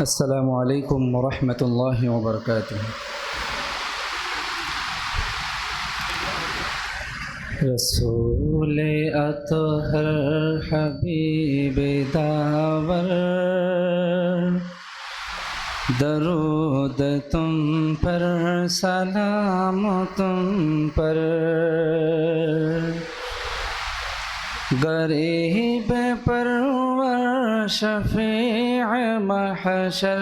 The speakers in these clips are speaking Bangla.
السلام عليكم ورحمة الله وبركاته. رسول أطهر حبیب داور. درود تم پر سلام تم پر. غریب پرور شفیع محشر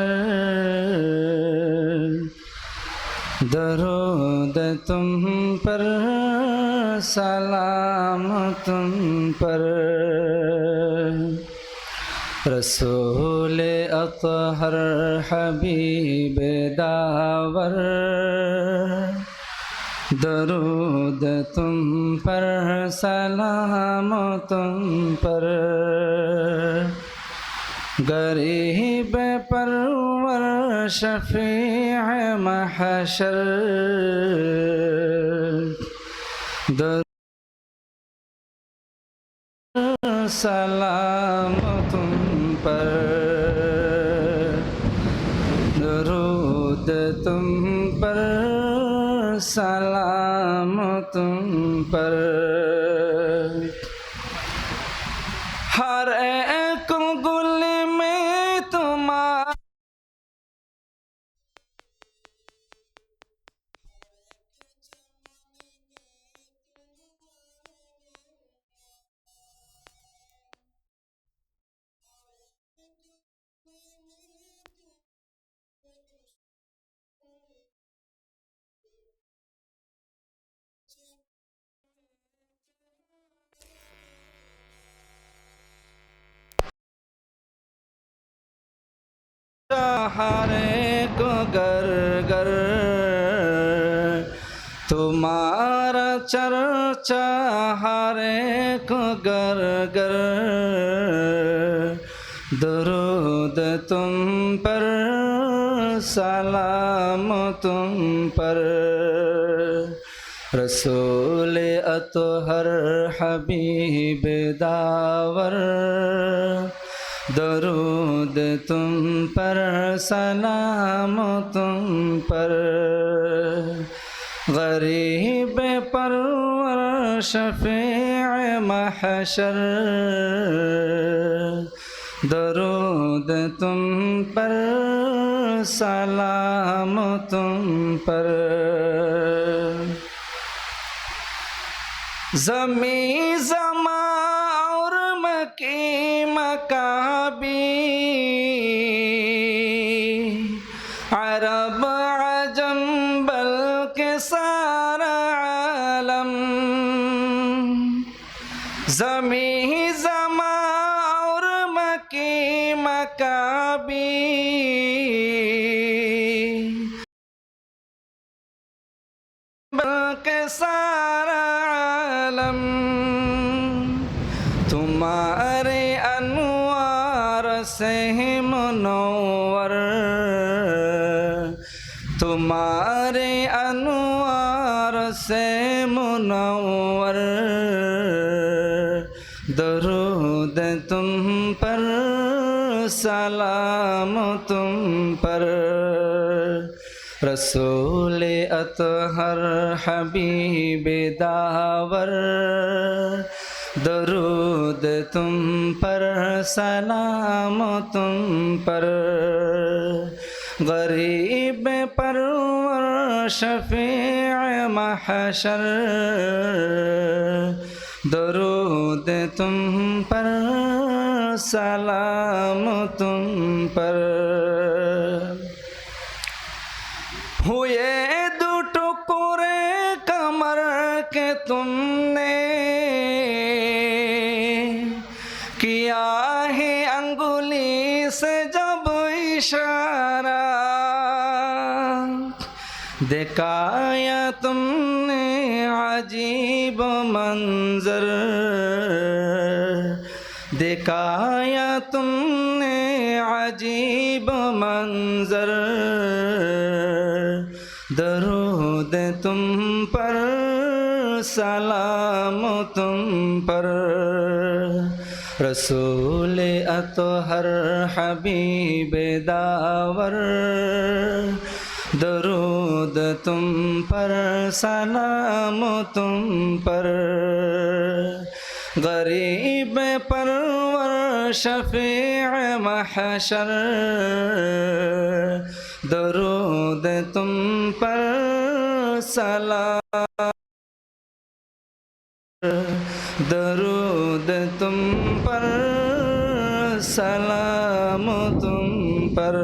درود تم پر سلام تم پر۔ رسول اطہر حبیب داور۔ درود تم پر سلام تم پر غریب پرور شفیع محشر در سلام تم پر सलाम तुम पर हर ए हरे को गर गर। तुम्हारा चर्चा हरे को गर गर। दरूद तुम पर, सलाम तुम पर। रसूल अतहर हबीब दावर। दरूद درود تم پر سلام تم پر غریب پر شفیع محشر درود تم پر سلام تم پر زمیں زمان জমি জমা মকি মকাবি। বলকে সারা আলম, তোমারে অনুয়ার সে মনোর তোমারে অনুয়ার সে মনোর রসোলে অতহর হবিবে দাহর দরুদ তুম পর সলাম তুম পর গরিব পর শফিع محشر درود تم پر سلام تم پر कमर के तुमने किया है अंगुली से जब इशारा। दिखाया तुमने अजीब मंजर। दिखाया तुमने अजीब मंजर। दरूद तुम पर सलाम तुम पर रसूल अतहर हबीब दावर दरूद तुम पर सलाम तुम पर गरीब परवर शफीع محشر दरूद तुम पर सलाम दरूद तुम पर सलाम तुम पर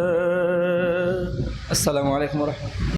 अस्सलाम वालेकुम वरहमतुल्लाह